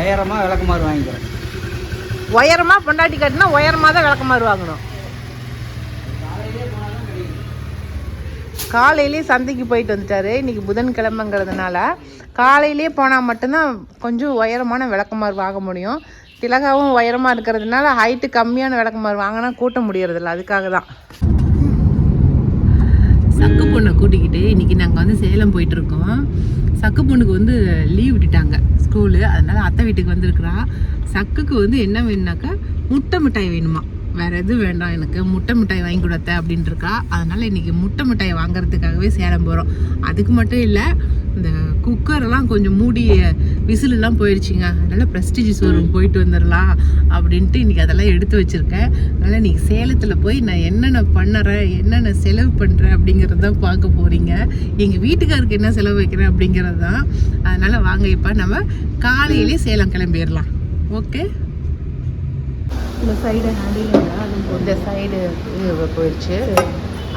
உயரமாக விளக்குமாறு வாங்கிக்கிறேன் உயரமாக பொண்டாட்டி கட்டினா உயரமாக தான் விளக்குமாறு வாங்கணும். காலையிலேயே சந்தைக்கு போயிட்டு வந்துட்டாரு. இன்றைக்கி புதன்கிழமைங்கிறதுனால காலையிலேயே போனால் மட்டும்தான் கொஞ்சம் உயரமான விளக்குமாறு வாங்க முடியும். திலகாவும் உயரமாக இருக்கிறதுனால ஹைட்டு கம்மியான விளக்குமாறு வாங்கினா கூட்ட முடியறதில்ல. அதுக்காக தான் சக்கு பொண்ணை கூட்டிக்கிட்டு இன்றைக்கி நாங்கள் வந்து சேலம் போயிட்டுருக்கோம். சக்கு பொண்ணுக்கு வந்து லீவ் விட்டுட்டாங்க ஸ்கூலு அதனால் அத்தை வீட்டுக்கு வந்திருக்கிறா. சக்குக்கு வந்து என்ன வேணுனாக்கா முட்டை மிட்டாய் வேணுமா. வேற எதுவும் வேண்டாம் எனக்கு முட்டை மிட்டாய் வாங்கி கொடுத்த அப்படின்ட்டு இருக்கா அதனால இன்னைக்கு முட்டை மிட்டாய் வாங்குறதுக்காகவே சேலம் போகிறோம் அதுக்கு மட்டும் இல்லை இந்த குக்கரெல்லாம் கொஞ்சம் மூடி விசில் எல்லாம் போயிடுச்சுங்க. அதனால ப்ரெஸ்டீஜ் ஷோரூம் போயிட்டு வந்துடலாம் அப்படின்ட்டு இன்னைக்கு அதெல்லாம் எடுத்து வச்சிருக்கேன். அதனால இன்னைக்கு சேலத்தில் போய் நான் என்னென்ன பண்ணுறேன் என்னென்ன செலவு பண்ணுறேன் அப்படிங்கிறத தான் பார்க்க போறீங்க. எங்கள் வீட்டுக்காருக்கு என்ன செலவு வைக்கிறேன் அப்படிங்கிறது தான் அதனால வாங்க இப்போ நம்ம காலையிலே சேலம் கிளம்பிடலாம் ஓகே? இந்த சைடு ஹேண்டில் இந்த சைடு போயிடுச்சு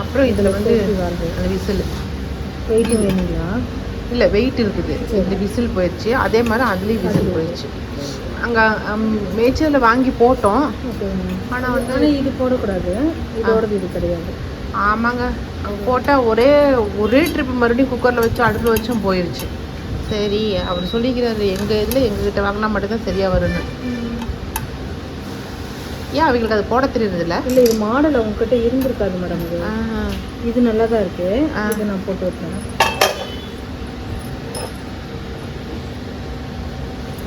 அப்புறம் இதில் வந்து அந்த விசில். வெயிட் வேணுங்களா? இல்லை வெயிட் இருக்குது. இந்த விசில் போயிடுச்சு அதே மாதிரி அதுலேயும் விசில் போயிடுச்சு அங்கே மேய்ச்சலில் வாங்கி போட்டோம். ஆனால் வந்து இது போடக்கூடாது. இதோடது இது கிடையாது. ஆமாங்க. அங்கே போட்டால் ஒரே ஒரே ட்ரிப் மறுபடியும் குக்கரில் வச்சு அடுப்பில் வச்சும் போயிடுச்சு சரி அவர் சொல்லிக்கிறாரு எங்கள் இதில் எங்ககிட்ட வாங்கினா மட்டும்தான் சரியாக வரும்னு. ஏன் அவங்களுக்கு அது போட தெரியுறதில்ல? இல்லை இது மாடல் உங்ககிட்ட இருந்திருக்காது மேடம் இது இது நல்லா தான் இருக்கு இது நான் போட்டு வைப்பேன்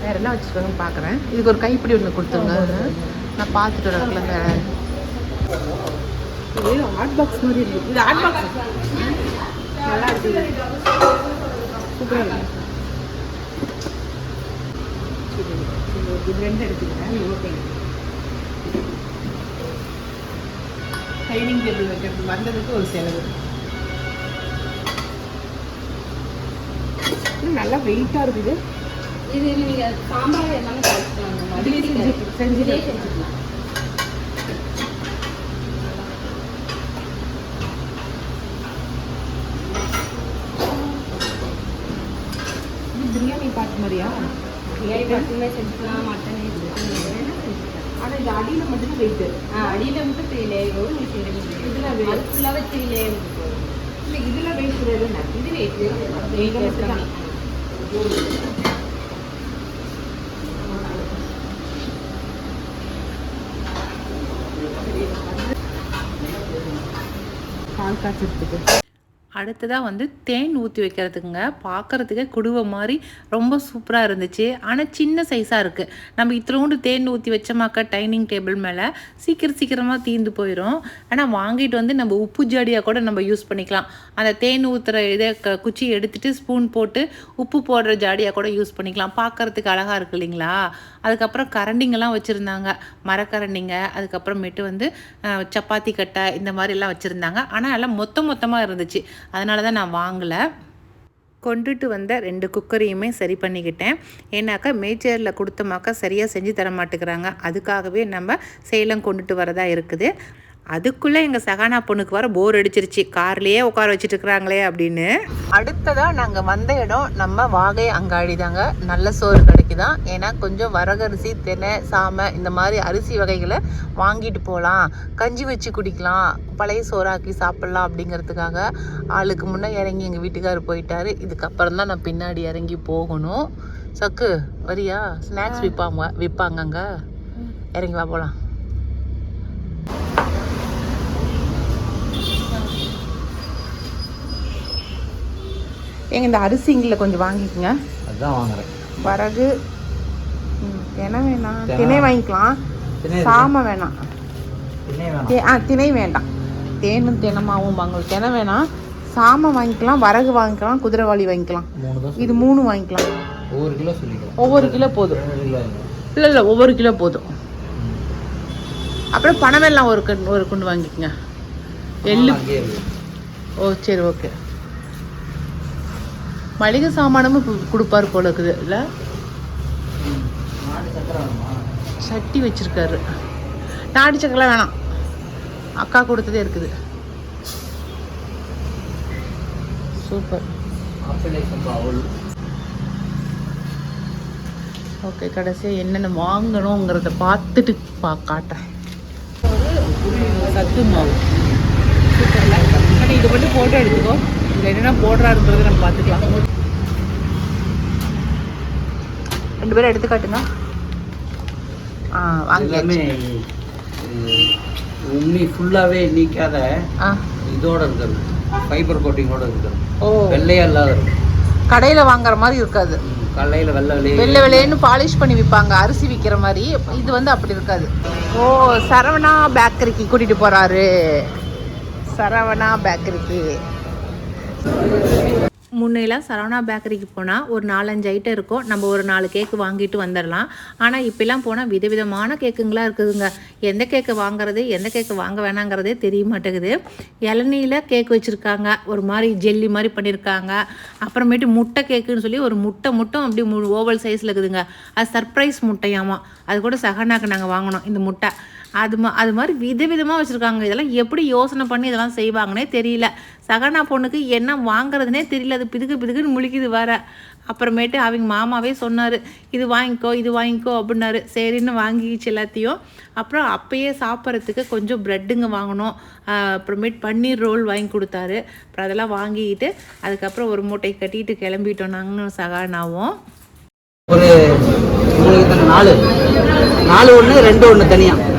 வேற என்ன வச்சுருக்காங்கன்னு பார்க்குறேன் இதுக்கு ஒரு கைப்பிடி ஒன்று கொடுத்துருங்க. நான் பார்த்துட்டு வரக்குள்ள வேற. இது பாக்ஸ் மாதிரி இருக்கு. இது ஹாட் பாக்ஸ் நல்லா இருக்குது சூப்பராக இருக்கு. இது ரெண்டு எடுத்துக்கிறேன் ஓகே டைனிங் டேபிள் வைக்கிறது வந்ததுக்கு ஒரு செலவு. நல்லா வெயிட்டாக இருக்குது இது. நீங்கள் சாம்பார் எல்லாமே செஞ்சு இது பிரியாணி பாட்டு மாதிரியா? பிரியாணி மட்டுமே செஞ்சுக்கலாம் மட்டன் ஆனால் இது அடியில் மட்டும் வெயிட்டு அடியில் மட்டும் த்ரீ லேயர் வரும் நீங்கள் செய்யறது இதில் அது ஃபுல்லாகவே த்ரீ லேயர் இல்லை இதில் வெயிட் கிடையாது இது வெயிட் வெயிட் மட்டும் தான். பால் காய்ச்சறதுக்கு அடுத்ததாக வந்து தேன் ஊற்றி வைக்கிறதுக்குங்க. பார்க்குறதுக்கே குடுவை மாதிரி ரொம்ப சூப்பராக இருந்துச்சு. ஆனால் சின்ன சைஸாக இருக்குது நம்ம இத்திரோண்டு தேன் ஊற்றி வச்சோமாக்கா டைனிங் டேபிள் மேலே சீக்கிரம் சீக்கிரமாக தீந்து போயிடும் ஆனால் வாங்கிட்டு வந்து நம்ம உப்பு ஜாடியாக கூட நம்ம யூஸ் பண்ணிக்கலாம். அந்த தேன் ஊற்றுற இதை க குச்சி எடுத்துகிட்டு ஸ்பூன் போட்டு உப்பு போடுற ஜாடியாக கூட யூஸ் பண்ணிக்கலாம். பார்க்குறதுக்கு அழகாக இருக்கு இல்லைங்களா? அதுக்கப்புறம் கரண்டிங்கெல்லாம் வச்சுருந்தாங்க. மரக்கரண்டிங்க அதுக்கப்புறமேட்டு வந்து சப்பாத்தி கட்டை இந்த மாதிரிலாம் வச்சுருந்தாங்க. ஆனால் எல்லாம் மொத்த மொத்தமாக இருந்துச்சு. அதனால தான் நான் வாங்கலை. கொண்டுட்டு வந்த ரெண்டு குக்கரையுமே சரி பண்ணிக்கிட்டேன். ஏன்னாக்கா மேச்சேரில் கொடுத்தமாக்கா சரியாக செஞ்சு தர மாட்டேங்கிறாங்க அதுக்காகவே நம்ம சேலம் கொண்டுட்டு வரதா இருக்குது. அதுக்குள்ளே எங்கள் சகானா பொண்ணுக்கு வர போர் அடிச்சிருச்சு. கார்லேயே உட்கார வச்சுட்டு இருக்கிறாங்களே அப்படின்னு. அடுத்ததாக நாங்கள் வந்த இடம் நம்ம வாகை அங்காடி தாங்க. நல்ல சோறு கிடைக்குதான். ஏன்னா கொஞ்சம் வரகரிசி தினை சாமை இந்த மாதிரி அரிசி வகைகளை வாங்கிட்டு போகலாம். கஞ்சி வச்சு குடிக்கலாம். பழைய சோறாக்கி சாப்பிட்லாம் அப்படிங்கிறதுக்காக ஆளுக்கு முன்னே இறங்கி எங்கள் வீட்டுக்காரர் போயிட்டாரு. இதுக்கப்புறம் தான் நான் பின்னாடி இறங்கி போகணும். சக்கு வரியா? ஸ்நாக்ஸ் விற்பாங்க விற்பாங்க அங்கே இறங்கி வா போகலாம் எங்க இந்த அரிசிங்களை கொஞ்சம் வாங்கிக்கோங்க. அதுதான் வாங்குறேன். வரகு ம், தினை வேணாம். திணை வாங்கிக்கலாம். சாமை வேணாம். ஆ திணை வேண்டாம். தேனும் தினமாவும் வாங்க தினை வேணாம். சாமை வாங்கிக்கலாம் வரகு வாங்கிக்கலாம் குதிரைவாளி வாங்கிக்கலாம். இது மூணு வாங்கிக்கலாம். ஒவ்வொரு கிலோ சொல்லிக்கலாம் ஒவ்வொரு கிலோ போதும். இல்லை. இல்லை ஒவ்வொரு கிலோ போதும். அப்புறம் பனவெல்லாம் ஒரு கண் ஒரு குண்டு வாங்கிக்கோங்க. எள்ளு. ஓ சரி ஓகே. மளிகை சாமானமும் கொடுப்பார் கொடுப்பாரு போல இருக்குது. இல்லை? சட்டி வச்சிருக்காரு. நாட்டு சக்கரை வேணாம். அக்கா கொடுத்ததே இருக்குது. சூப்பர். ஓகே கடைசியாக என்னென்ன வாங்கணுங்கிறத பார்த்துட்டு பா காட்டுறேன். சத்து மாவு. சூப்பர் இது மட்டும் ஃபோட்டோ எடுத்துக்கோ. இதில் என்னென்ன போடுறாருன்றதை நம்ம பார்த்துக்கலாம். ரெண்டு பேரும் எடுத்து காட்டுங்க. ஆ வாங்கியாச்சு உண்ணி ஃபுல்லாவே நீக்காத ஆ. இதோட இருக்கிறது. ஃபைபர் கோட்டிங்கோட இருக்கிறது. ஓ. வெள்ளையா இல்லாத இருக்கும். கடையில் வாங்குற மாதிரி இருக்காது. ம், கல்லையில வெள்ளை வெள்ளையே வெள்ளை வெள்ளைன்னு பாலிஷ் பண்ணி விற்பாங்க. அரிசி விற்கிற மாதிரி. இது வந்து அப்படி இருக்காது. ஓ சரவணா பேக்கரிக்கு கூட்டிட்டு போறாரு. Saravana பேக்கரிக்கு Thank you. முன்னையெல்லாம் சரவணா பேக்கரிக்கு போனால் ஒரு நாலஞ்சு ஐட்டம் இருக்கும். நம்ம ஒரு நாலு கேக்கு வாங்கிட்டு வந்துடலாம் ஆனால் இப்போலாம் போனால் விதவிதமான கேக்குங்களா இருக்குதுங்க. எந்த கேக்கு வாங்குறது எந்த கேக்கு வாங்க வேணாங்கிறதே தெரிய மாட்டேங்குது. இளநீல கேக் வச்சுருக்காங்க. ஒரு மாதிரி ஜெல்லி மாதிரி பண்ணியிருக்காங்க அப்புறமேட்டு முட்டை கேக்குன்னு சொல்லி ஒரு முட்டை முட்டும் அப்படி ஓவல் சைஸில் இருக்குதுங்க. அது சர்ப்ரைஸ் முட்டையாமா. அது கூட சகனாக்கு நாங்கள் வாங்கினோம் இந்த முட்டை. அது மா அது மாதிரி விதவிதமாக வச்சுருக்காங்க. இதெல்லாம் எப்படி யோசனை பண்ணி இதெல்லாம் செய்வாங்கன்னே தெரியல. சகனா பொண்ணுக்கு என்ன வாங்குறதுனே தெரியல. அது பிதுக்கு பிதுக்குன்னு முழிக்குது வர அப்புறமேட்டு அவங்க மாமாவே சொன்னார் இது வாங்கிக்கோ இது வாங்கிக்கோ அப்படின்னாரு. சரின்னு வாங்கிச்சு எல்லாத்தையும். அப்புறம் அப்பயே சாப்பிட்றதுக்கு கொஞ்சம் ப்ரெட்டுங்க வாங்கினோம் அப்புறமேட்டு பன்னீர் ரோல் வாங்கி கொடுத்தாரு. அப்புறம் அதெல்லாம் வாங்கிக்கிட்டு அதுக்கப்புறம் ஒரு மூட்டை கட்டிட்டு கிளம்பிட்டோம் நாங்களும் சகானாவும். ஒரு நாலு? நாலு ஒன்று ரெண்டு ஒன்று தனியாக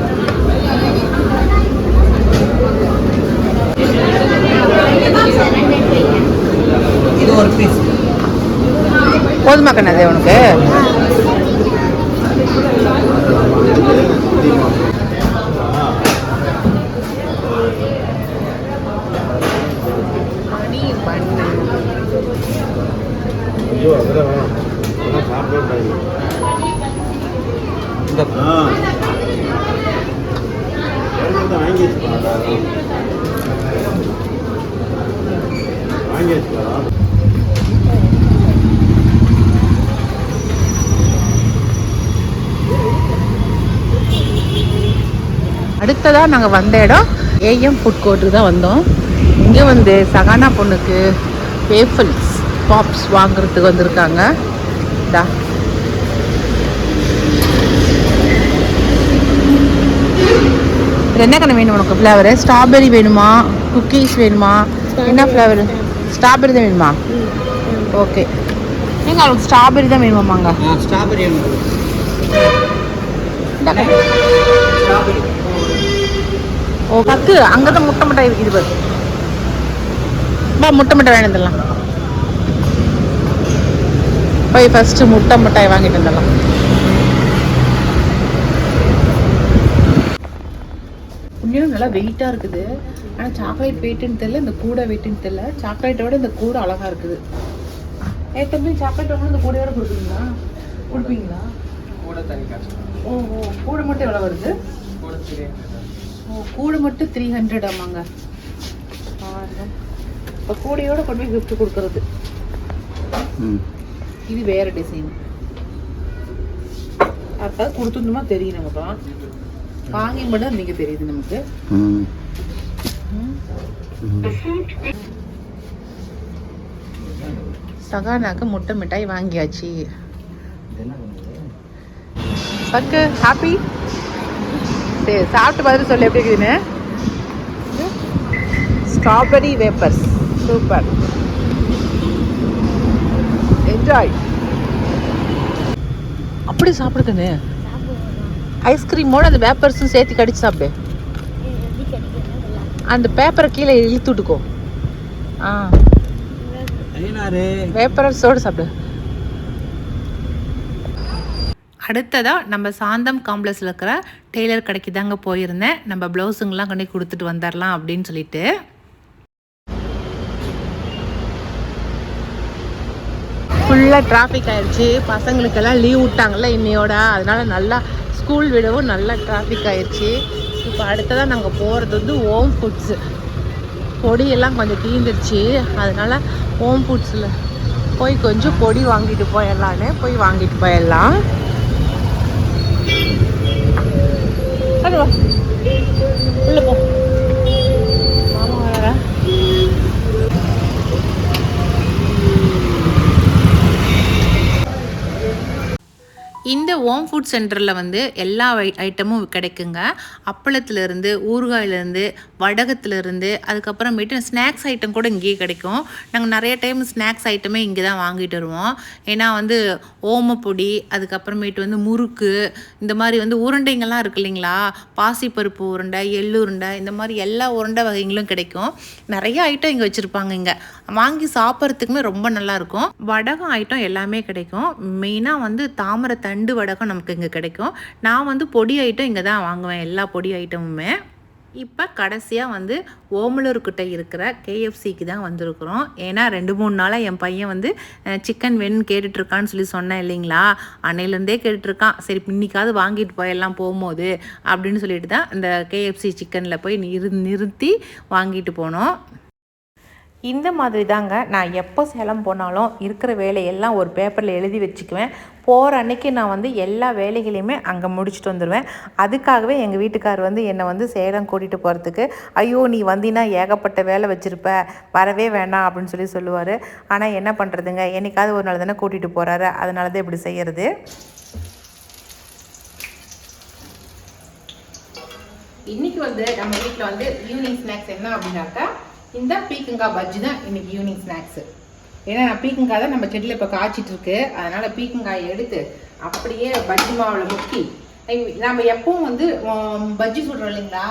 இது ஒரு பீஸ் போதுமா கண்ணாதே உனக்கு? ஐயோ அதெல்லாம் வேணாம் அதெல்லாம் சாப்பிடவே கூடாது. இந்த ஆ வேணும்னு தான் வாங்கி வச்சுக்கலாம் வாங்கி வச்சுக்கலாம் அடுத்ததாக நாங்கள் வந்த இடம் ஏஎம் ஃபுட் கோர்ட்டுக்கு தான் வந்தோம். இங்கே வந்து சகானா பொண்ணுக்கு வேஃபல்ஸ் பாப்ஸ் வாங்குறதுக்கு வந்திருக்காங்க. டா என்ன கண்ணு வேணும் உனக்கு? ஃப்ளேவரு ஸ்ட்ராபெரி வேணுமா? குக்கீஸ் வேணுமா? என்ன ஃப்ளேவர் ஸ்ட்ராபெரி தான் வேணுமா? ஓகே நீங்கள் அவளுக்கு ஸ்ட்ராபெரி தான் வேணுமாங்க. ஸ்ட்ராபெரி ஓ பத்து அங்கே தான் முட்டை முட்டை இருக்குது பாரு. பா முட்டை முட்டை வாங்கிட்டு வந்துடலாம். போய் ஃபஸ்ட்டு முட்டை மிட்டாய் வாங்கிட்டு வந்துடலாம். இன்னும் நல்லா வெயிட்டாக இருக்குது. ஆனால் சாக்லேட் வெயிட்டுன்னு தெரியல இந்த கூடை வெயிட்டுன்னு தெரியல. சாக்லேட்டை விட இந்த கூடை அழகாக இருக்குது. ஏற்கனவே சாக்லேட் வாங்கினா இந்த கூடையோட கொடுக்குறீங்களா கொடுப்பீங்களா? கூட தனி காசு ஓ ஓ கூடை மட்டும் எவ்வளோ வருது? கூட தெரியும் ஓ கூடை மட்டும் த்ரீ ஹண்ட்ரட் ஆமாங்க. இப்போ கூடையோட கொண்டு போய் gift கொடுக்கறது. ம். இது வேற டிசைன் அதான் கொடுத்துருந்தோமா தெரியும் நமக்கு. வாங்கி மட்டும் நீங்க தெரியுது நமக்கு. ம். சகானாக்கு முட்டை மிட்டாய் வாங்கியாச்சு. இது என்ன பண்ணுது பக்கு ஹாப்பி சரி சாப்பிட்டு பார்த்துட்டு சொல்லு எப்படி இருக்குதுன்னு? ஸ்ட்ராபெரி வேப்பர்ஸ் சூப்பர் என்ஜாய் அப்படி சாப்பிடுக்கண்ணு ஐஸ்கிரீமோட அந்த வேப்பர்ஸும் சேர்த்து கடிச்சு சாப்பிடு. அந்த பேப்பரை கீழே இழுத்து விட்டுக்கோ. ஆ. வேப்பரஸோடு சாப்பிடு. அடுத்ததாக நம்ம சாந்தம் காம்ப்ளெக்ஸில் இருக்கிற டெய்லர் கடைக்கு தாங்க போயிருந்தேன். நம்ம ப்ளவுஸுங்கெலாம் கொண்டு கொடுத்துட்டு வந்துடலாம் அப்படின்னு சொல்லிட்டு. ஃபுல்லாக டிராஃபிக் ஆயிடுச்சு பசங்களுக்கெல்லாம் லீவ் விட்டாங்கல்ல இன்னையோட. அதனால நல்லா ஸ்கூல் விடவும் நல்லா டிராஃபிக் ஆயிடுச்சு இப்போ அடுத்ததாக நாங்கள் போகிறது வந்து ஓம் ஃபுட்ஸு பொடியெல்லாம் கொஞ்சம் தீந்துருச்சு. அதனால் ஓம் ஃபுட்ஸில் போய் கொஞ்சம் பொடி வாங்கிட்டு போயிடலான்னு போய் வாங்கிட்டு போயிடலாம். அது வா. உள்ள போ மாமா வராரா இந்த இந்த ஓம் ஃபுட் சென்டரில் வந்து எல்லா ஐட்டமும் கிடைக்குங்க. அப்பளத்துலேருந்து ஊறுகாயிலேருந்து வடகத்துலேருந்து அதுக்கப்புறமேட்டு ஸ்நாக்ஸ் ஐட்டம் கூட இங்கேயே கிடைக்கும். நாங்கள் நிறைய டைம் ஸ்நாக்ஸ் ஐட்டமே இங்கே தான் வாங்கிட்டு வருவோம். ஏன்னா வந்து ஓமப்பொடி அதுக்கப்புறமேட்டு வந்து முறுக்கு இந்த மாதிரி வந்து உருண்டைங்கள்லாம் இருக்கு இல்லைங்களா? பாசிப்பருப்பு உருண்டை எள்ளு உருண்டை இந்த மாதிரி எல்லா உருண்டை வகைகளும் கிடைக்கும். நிறைய ஐட்டம் இங்கே வச்சுருப்பாங்க இங்கே. வாங்கி சாப்பிட்றதுக்குமே ரொம்ப நல்லாயிருக்கும் வடகம் ஐட்டம் எல்லாமே கிடைக்கும். மெயினாக வந்து தாமரை தண்டு வடகம் நமக்கு இங்கே கிடைக்கும். நான் வந்து பொடி ஐட்டம் இங்கே தான் வாங்குவேன் எல்லா பொடி ஐட்டமுமே இப்போ கடைசியாக வந்து ஓமலூர்கிட்ட இருக்கிற கேஎஃப்சிக்கு தான் வந்திருக்கிறோம். ஏன்னா ரெண்டு மூணு நாளாக என் பையன் வந்து சிக்கன் வேணும்னு கேட்டுட்ருக்கான்னு சொல்லி சொன்னேன் இல்லைங்களா? அன்னையிலேருந்தே கேட்டுட்ருக்கான் சரி இன்னைக்காவது வாங்கிட்டு போயெல்லாம் போகும்போது அப்படின்னு சொல்லிட்டு தான் இந்த கேஎஃப்சி சிக்கனில் போய் நிறு நிறுத்தி வாங்கிட்டு போனோம். இந்த மாதிரி தாங்க நான் எப்போ சேலம் போனாலும் இருக்கிற வேலையெல்லாம் ஒரு பேப்பரில் எழுதி வச்சுக்குவேன். போகிற அன்னைக்கு நான் வந்து எல்லா வேலைகளையுமே அங்கே முடிச்சுட்டு வந்துடுவேன் அதுக்காகவே எங்கள் வீட்டுக்கார் வந்து என்னை வந்து சேலம் கூட்டிகிட்டு போகிறதுக்கு ஐயோ நீ வந்தினா ஏகப்பட்ட வேலை வச்சுருப்ப வரவே வேணாம் அப்படின்னு சொல்லி சொல்லுவார். ஆனால் என்ன பண்ணுறதுங்க என்னைக்காவது ஒரு நாள் தானே கூட்டிகிட்டு போகிறாரு அதனால தான் இப்படி செய்கிறது இன்னைக்கு வந்து நம்ம வீட்டில் வந்து ஈவினிங் ஸ்நாக்ஸ் என்ன அப்படின்னாக்கா இந்த பீக்கங்காய் பஜ்ஜி தான் இன்னைக்கு ஈவினிங் ஸ்நாக்ஸு ஏன்னா பீக்கங்காய் தான் நம்ம செடியில் இப்போ காய்ச்சிட்டு இருக்கு. அதனால பீக்கங்காய் எடுத்து அப்படியே பஜ்ஜி மாவில் முக்கி ஐ- நம்ம எப்பவும் வந்து பஜ்ஜி சுடுறோம் இல்லைங்களா?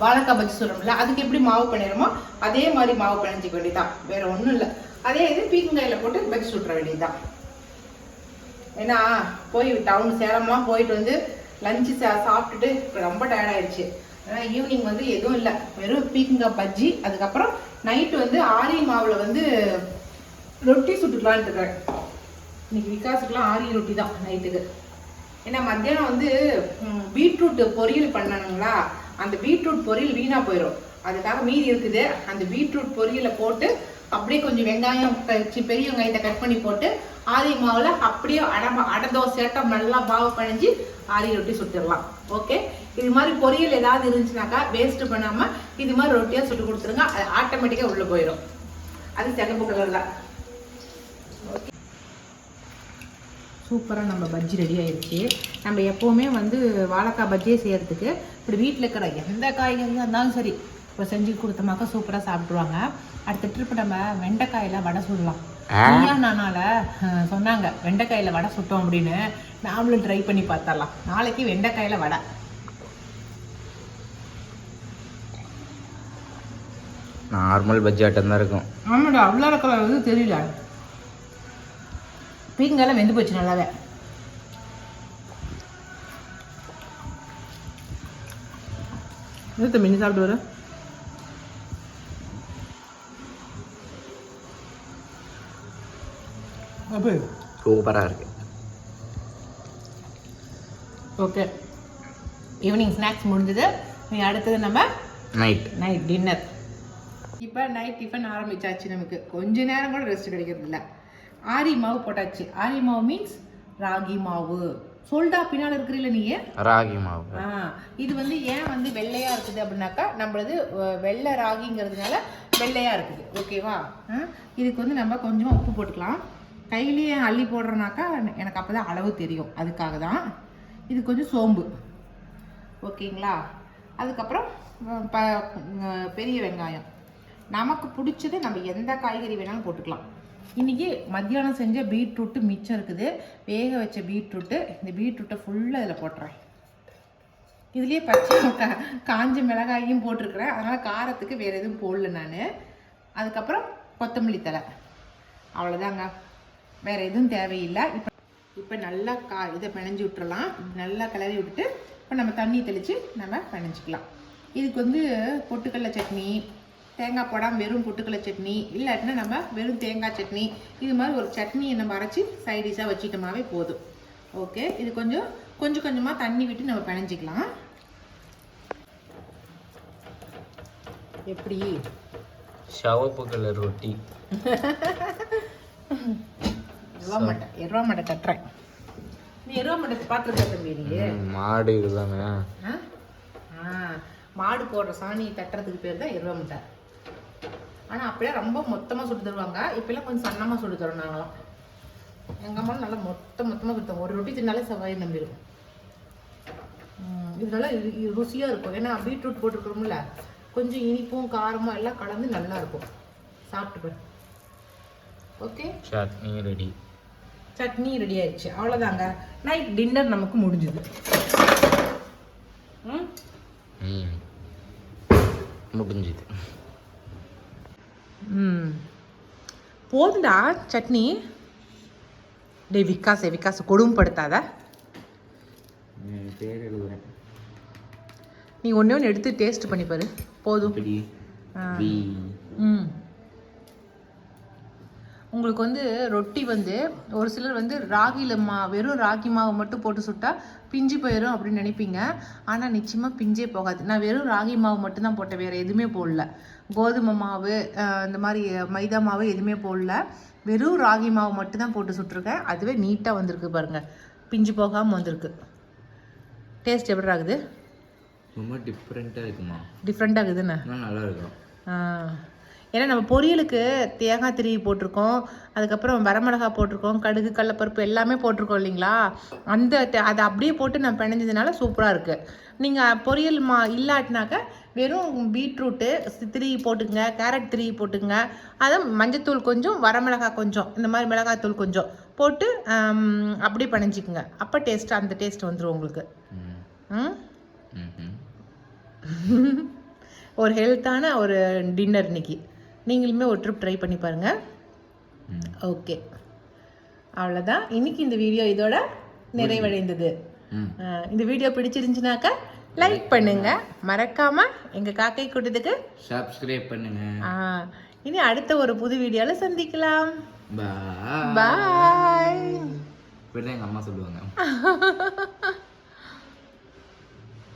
வாழைக்காய் பஜ்ஜி சுடுறோம்ல அதுக்கு எப்படி மாவு பண்ணிடுறோமோ அதே மாதிரி மாவு பிணைஞ்சிக்க வேண்டியதான் வேற ஒன்றும் இல்லை. அதே இது பீக்கங்காயில் போட்டு பஜ்ஜி சுடுற வேண்டியதுதான். ஏன்னா போய் டவுன் சேலம்லாம் போயிட்டு வந்து லஞ்சு சாப்பிட்டுட்டு இப்போ ரொம்ப டயர்டாயிடுச்சு ஈவினிங் வந்து எதுவும் இல்லை. வெறும் பீக்கங்காய் பஜ்ஜி அதுக்கப்புறம் நைட்டு வந்து ஆரி மாவில் வந்து ரொட்டி சுட்டுக்கலான்ட்டு இருக்கிறேன். இன்னைக்கு விகாசுக்கெலாம் ஆரி ரொட்டி தான் நைட்டுக்கு ஏன்னா மத்தியானம் வந்து பீட்ரூட் பொரியல் பண்ணணுங்களா? அந்த பீட்ரூட் பொரியல் வீணாக போயிடும் அதுக்காக மீதி இருக்குது. அந்த பீட்ரூட் பொரியலை போட்டு அப்படியே கொஞ்சம் வெங்காயம் பெரிய வெங்காயத்தை கட் பண்ணி போட்டு ஆரி மாவுல அப்படியே அடமா அடை தோசையாட்டம் நல்லா பாவு பழிஞ்சு ஆரி ரொட்டி சுட்டுடலாம். ஓகே இது மாதிரி பொரியல் ஏதாவது இருந்துச்சுனாக்கா வேஸ்ட் பண்ணாம இது மாதிரி ரொட்டியா சுட்டு கொடுத்துருங்க. அது ஆட்டோமேட்டிக்கா உள்ள போயிடும் அது சிகப்பு ஓகே சூப்பராக நம்ம பஜ்ஜி ரெடி ஆயிடுச்சு நம்ம எப்போவுமே வந்து வாழைக்காய் பஜ்ஜியே செய்யறதுக்கு இப்படி வீட்டில் இருக்கிற எந்த காய்கறியாக இருந்தாலும் சரி இப்போ செஞ்சு கொடுத்தோமாக்கா சூப்பராக சாப்பிட்ருவாங்க அடுத்த ட்ரிப் நம்ம வெண்டைக்காயில் வடை சுடலாம். நீயா நானால சொன்னாங்க வெண்டைக்காயில் வடை சுட்டோம் அப்படின்னு. நாமளும் ட்ரை பண்ணி பார்த்தரலாம் நாளைக்கு வெண்டைக்காயில் வடை. நார்மல் பஜ்ஜி ஆட்டம் தான் இருக்கும். ஆமாடா அவ்வளோ கலர் வந்து தெரியல. பீங்கெல்லாம் வெந்து போச்சு நல்லாவே. நிறுத்த மினி சாப்பிட்டு வர? அப்போ சூப்பராக இருக்கு. ஓகே. ஈவினிங் ஸ்நாக்ஸ் முடிஞ்சது. நீ அடுத்தது நம்ம நைட் நைட் டின்னர் இப்போ நைட் டிஃபன் ஆரம்பிச்சாச்சு நமக்கு. கொஞ்ச நேரம் கூட ரெஸ்ட் கிடைக்கிறது இல்ல. ஆரி மாவு போட்டாச்சு. ஆரி மாவு மீன்ஸ் ராகி மாவு. சொல்டா பின்னால் இருக்கிறீல்ல நீ ராகி மாவு. ஆ இது வந்து ஏன் வந்து வெள்ளையா இருக்குது அப்படின்னாக்கா நம்மளது வெள்ளை ராகிங்கிறதுனால வெள்ளையா இருக்குது. ஓகேவா இதுக்கு வந்து நம்ம கொஞ்சம் உப்பு போட்டுக்கலாம். கையிலேயே அள்ளி போடுறோனாக்கா எனக்கு அப்பதான் அளவு தெரியும். அதுக்காக தான் இது கொஞ்சம் சோம்பு. ஓகேங்களா? அதுக்கப்புறம் ப பெரிய வெங்காயம். நமக்கு பிடிச்சது நம்ம எந்த காய்கறி வேணாலும் போட்டுக்கலாம். இன்றைக்கி மத்தியானம் செஞ்ச பீட்ரூட்டு மிச்சம் இருக்குது. வேக வச்ச பீட்ரூட்டு இந்த பீட்ரூட்டை ஃபுல்லாக இதில் போட்டுறேன். இதுலேயே பச்சை கா காஞ்ச மிளகாயும் போட்டிருக்கிறேன். அதனால் காரத்துக்கு வேறு எதுவும் போடல நான். அதுக்கப்புறம் கொத்தமல்லி தழை. அவ்வளோதாங்க வேறு எதுவும் தேவையில்லை. இப்போ இப்போ நல்லா கா இதை பிணைஞ்சு விட்டுறலாம். நல்லா கிளறி விட்டுட்டு இப்போ நம்ம தண்ணி தெளித்து நம்ம பிணைஞ்சிக்கலாம். இதுக்கு வந்து பொட்டுக்கடலை சட்னி தேங்காய் போடாமல் வெறும் பொட்டுக்கடலை சட்னி இல்லாட்டினா நம்ம வெறும் தேங்காய் சட்னி இது மாதிரி ஒரு சட்னியை நம்ம அரைச்சி சைடிஷாக வச்சிட்டோமாவே போதும். ஓகே இது கொஞ்சம் கொஞ்சம் கொஞ்சமாக தண்ணி விட்டு நம்ம பிணைஞ்சிக்கலாம். எப்படி? சிவப்பு கலர் ரொட்டி. எருவா மட்டை எருவா மட்டை தட்டுறேன் நீ எருவா மட்டை பார்த்துருக்க தம்பி நீ. மாடு இதுதானே? மாடு போடுற சாணியை தட்டுறதுக்கு பேர் தான் எருவா மட்டை. ஆனால் அப்படியே ரொம்ப மொத்தமாக சுட்டு தருவாங்க. இப்போல்லாம் கொஞ்சம் சன்னமாக சுட்டு தரோம் நாங்களாம். எங்கள் அம்மா நல்லா மொத்த மொத்தமாக கொடுத்தாங்க ஒரு ரொட்டி தின்னாலே செவ்வாய் நம்பிடும் ம், இது நல்லா இது- இது ருசியாக இருக்கும். ஏன்னா பீட்ரூட் போட்டிருக்கிறோம்ல. கொஞ்சம் இனிப்பும் காரமும் எல்லாம் கலந்து நல்லா இருக்கும். சாப்பிட்டு பாரு. Okay? Chutney ready. Chutney ready ஆயிடுச்சு. அவ்வளோதாங்க நைட் டின்னர் நமக்கு முடிஞ்சுது. ம்? ம். முடிஞ்சுது. ம். போதுண்டா சட்னி. டே விகாஸ் விகாஸ் கொடுமைப்படுத்தாத. பேர் எழுதுறேன். நீ ஒன்றே ஒன்று எடுத்து டேஸ்ட் பண்ணி பாரு. போதும். ம். உங்களுக்கு வந்து ரொட்டி வந்து ஒரு சிலர் வந்து ராகில மா வெறும் ராகி மாவு மட்டும் போட்டு சுட்டா பிஞ்சு போயிடும் அப்படின்னு நினைப்பீங்க. ஆனால் நிச்சயமாக பிஞ்சே போகாது. நான் வெறும் ராகி மாவு மட்டும்தான் போட்டேன். வேறு எதுவுமே போடல. கோதுமை மாவு இந்த மாதிரி மைதா மாவு எதுவுமே போடல. வெறும் ராகி மாவு மட்டும்தான் போட்டு சுட்டிருக்கேன். அதுவே நீட்டாக வந்திருக்கு பாருங்க. பிஞ்சு போகாமல் வந்திருக்கு. டேஸ்ட் எப்படி ஆகுது ரொம்ப டிஃப்ரெண்ட்டாக இருக்குமா? டிஃப்ரெண்ட்டாக இன்னும் நல்லா இருக்கும் ஆ. ஏன்னா நம்ம பொரியலுக்கு தேங்காய் திருவி போட்டிருக்கோம் அதுக்கப்புறம் வரமிளகா போட்டிருக்கோம் கடுகு கடலப்பருப்பு எல்லாமே போட்டிருக்கோம் இல்லைங்களா? அந்த அதை அப்படியே போட்டு நான் பிணைஞ்சதுனால சூப்பராக இருக்குது நீங்கள் பொரியல் மா இல்லாட்டினாக்க வெறும் பீட்ரூட்டு திருவி போட்டுங்க கேரட் திருவி போட்டுங்க அதை மஞ்சத்தூள் கொஞ்சம் வரமிளகா கொஞ்சம் இந்த மாதிரி மிளகாத்தூள் கொஞ்சம் போட்டு அப்படியே பிணைஞ்சிக்குங்க. அப்போ டேஸ்ட் அந்த டேஸ்ட் வந்துடும் உங்களுக்கு. ஒரு ஹெல்த்தான ஒரு டின்னர் இன்னைக்கு. நீங்களுமே ஒரு ட்ரிப் ட்ரை பண்ணி பாருங்க. ம். ஓகே அவ்வளோதான் இன்னைக்கு இந்த வீடியோ இதோட நிறைவடைந்தது. இந்த வீடியோ பிடிச்சிருந்துச்சுனாக்கா லைக் பண்ணுங்க. மறக்காம எங்க காக்கை கூட்டத்துக்கு சப்ஸ்கிரைப் பண்ணுங்க. இனி அடுத்த ஒரு புது வீடியோல சந்திக்கலாம். பாய் பாய் அம்மா சொல்லுவாங்க?